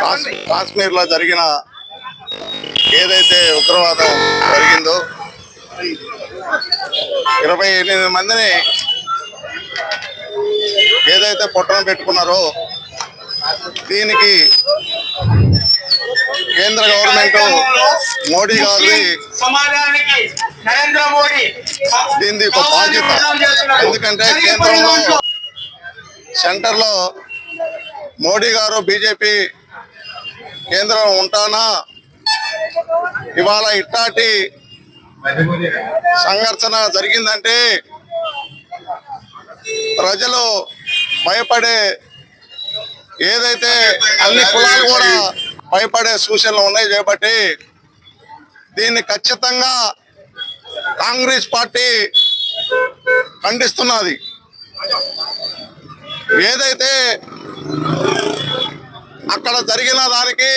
కాశ్- కాశ్మీర్లో జరిగిన ఏదైతే ఉగ్రవాదం జరిగిందో ఇరవై ఎనిమిది మందిని ఏదైతే పొట్టన పెట్టుకున్నారో దీనికి కేంద్ర గవర్నమెంట్ మోడీ గారి దీని దీనిది ఒక బాధ్యత. ఎందుకంటే కేంద్రంలో సెంటర్లో మోడీ గారు బీజేపీ కేంద్రం ఉంటానా? ఇవాళ ఇట్లాంటి సంఘర్షణ జరిగిందంటే ప్రజలు భయపడే ఏదైతే అన్ని కులాలు కూడా భయపడే సూచనలు ఉన్నాయి కాబట్టి దీన్ని ఖచ్చితంగా కాంగ్రెస్ పార్టీ ఖండిస్తున్నది. ఏదైతే అక్కడ జరిగిన దానికి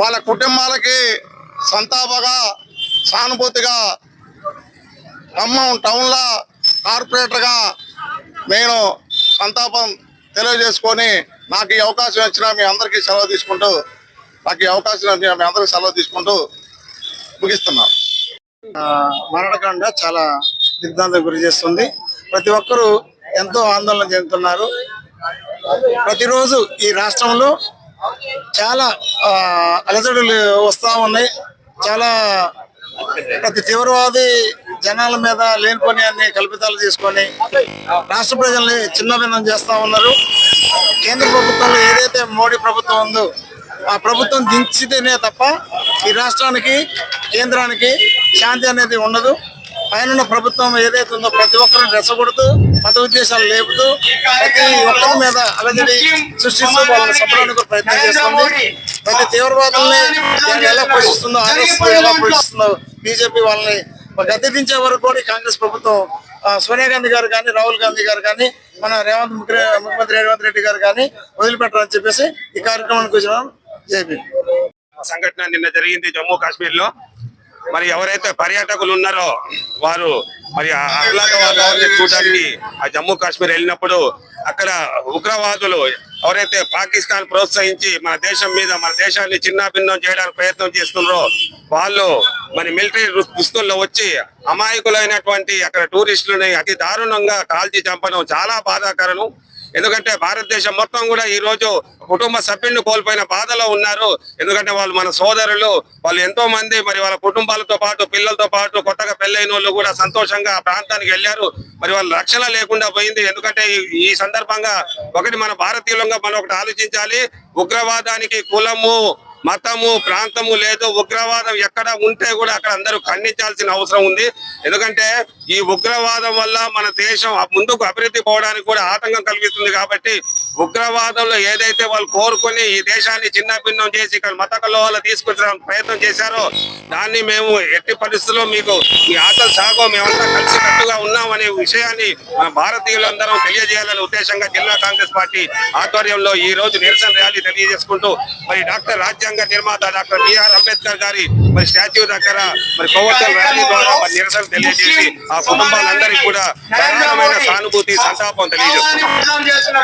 వాళ్ళ కుటుంబాలకి సంతాపగా సానుభూతిగా ఖమ్మం టౌన్లో కార్పొరేటర్గా నేను సంతాపం తెలియజేసుకొని నాకు ఈ అవకాశం ఇచ్చిన మీ అందరికీ సెలవు తీసుకుంటూ నాకు ఈ అవకాశం ఇచ్చిన మీ అందరికీ సెలవు తీసుకుంటూ ముగిస్తున్నాను. మరణకాండ చాలా దిగ్భ్రాంతికి గురి చేస్తుంది. ప్రతి ఒక్కరూ ఎంతో ఆందోళన చెందుతున్నారు. ప్రతిరోజు ఈ రాష్ట్రంలో చాలా అలజడులు వస్తూ ఉన్నాయి. చాలా ప్రతి తీవ్రవాది జనాల మీద లేనిపోని అన్ని కల్పితాలు తీసుకొని రాష్ట్ర ప్రజల్ని చిన్నభిన్నం చేస్తూ ఉన్నారు. కేంద్ర ప్రభుత్వంలో ఏదైతే మోడీ ప్రభుత్వం ఉందో ఆ ప్రభుత్వం దించితేనే తప్ప ఈ రాష్ట్రానికి కేంద్రానికి శాంతి అనేది ఉండదు. పైన ప్రభుత్వం ఏదైతే ఉందో ప్రతి ఒక్కరిని రెచ్చగొడుతూ మత ఉద్దేశాలు లేపుతూ ప్రతి ఒక్కరి మీద అలజడి సృష్టిస్తూ వాళ్ళని చంపడానికి ప్రయత్నం చేస్తుంది ప్రతి తీవ్రవాదుల్ని ఎలా పోషిస్తుందో ఆర్ఎస్ ఎలా పోషిస్తుందో బీజేపీ వాళ్ళని గద్దె దించే వరకు కూడా కాంగ్రెస్ ప్రభుత్వం సోనియా గాంధీ గారు కానీ రాహుల్ గాంధీ గారు కానీ మన రేవంత్ ముఖ్య- ముఖ్యమంత్రి రేవంత్ రెడ్డి గారు కానీ వదిలిపెట్టారని చెప్పేసి ఈ కార్యక్రమానికి వచ్చిన జేపీ. సంఘటన నిన్న జరిగింది జమ్మూ కాశ్మీర్లో మరి ఎవరైతే పర్యాటకులు ఉన్నారో వారు మరి ఆహ్లాద వాతావరణం చూడడానికి ఆ జమ్మూ కాశ్మీర్ వెళ్ళినప్పుడు అక్కడ ఉగ్రవాదులు ఎవరైతే పాకిస్తాన్ ప్రోత్సహించి మన దేశం మీద మన దేశాన్ని చిన్నాభిన్నం చేయడానికి ప్రయత్నం చేస్తున్నారో వాళ్ళు మరి మిలిటరీ దుస్తుల్లో వచ్చి అమాయకులైనటువంటి అక్కడ టూరిస్టులని అతి దారుణంగా కాల్చి చంపడం చాలా బాధాకరం ఎందుకంటే భారతదేశం మొత్తం కూడా ఈ రోజు కుటుంబ సభ్యులను కోల్పోయిన బాధలో ఉన్నారు. ఎందుకంటే వాళ్ళు మన సోదరులు వాళ్ళు ఎంతో మంది మరి వాళ్ళ కుటుంబాలతో పాటు పిల్లలతో పాటు కొత్తగా పెళ్ళైన వాళ్ళు కూడా సంతోషంగా ఆ ప్రాంతానికి వెళ్ళారు. మరి వాళ్ళ రక్షణ లేకుండా పోయింది. ఎందుకంటే ఈ- ఈ సందర్భంగా ఒకటి మన భారతీయులంగా మనం ఒకటి ఆలోచించాలి. ఉగ్రవాదానికి కులము మతము ప్రాంతము లేదు ఉగ్రవాదం ఎక్కడ ఉంటే కూడా అక్కడ అందరూ ఖండించాల్సిన అవసరం ఉంది. ఎందుకంటే ఈ ఉగ్రవాదం వల్ల మన దేశం ముందుకు అభివృద్ధి పోవడానికి కూడా ఆటంకం కలిగిస్తుంది కాబట్టి ఉగ్రవాదంలో ఏదైతే వాళ్ళు కోరుకొని ఈ దేశాన్ని చిన్నభిన్నం చేసి ఇక్కడ మత కలవాళ్ళు తీసుకొచ్చే ప్రయత్నం చేశారో దాన్ని మేము ఎట్టి పరిస్థితుల్లో మీకు మీ ఆటలు సాగో మేమంతా కలిసికట్టుగా ఉన్నామనే విషయాన్ని మన భారతీయులందరం తెలియజేయాలనే ఉద్దేశంగా జిల్లా కాంగ్రెస్ పార్టీ ఆధ్వర్యంలో ఈ రోజు నిరసన ర్యాలీ తెలియజేసుకుంటూ మరి డాక్టర్ రాజ్యాంగ నిర్మాత డాక్టర్ బిఆర్ అంబేద్కర్ గారి మరి స్టాచ్యూ దగ్గర మరి కొవ్వొత్తుల ర్యాలీ ద్వారా మరి నిరసన తెలియజేసి ఆ కుటుంబాలందరికీ కూడా సానుభూతి సంతాపం తెలియజేస్తున్నాం. చేస్తున్నారు.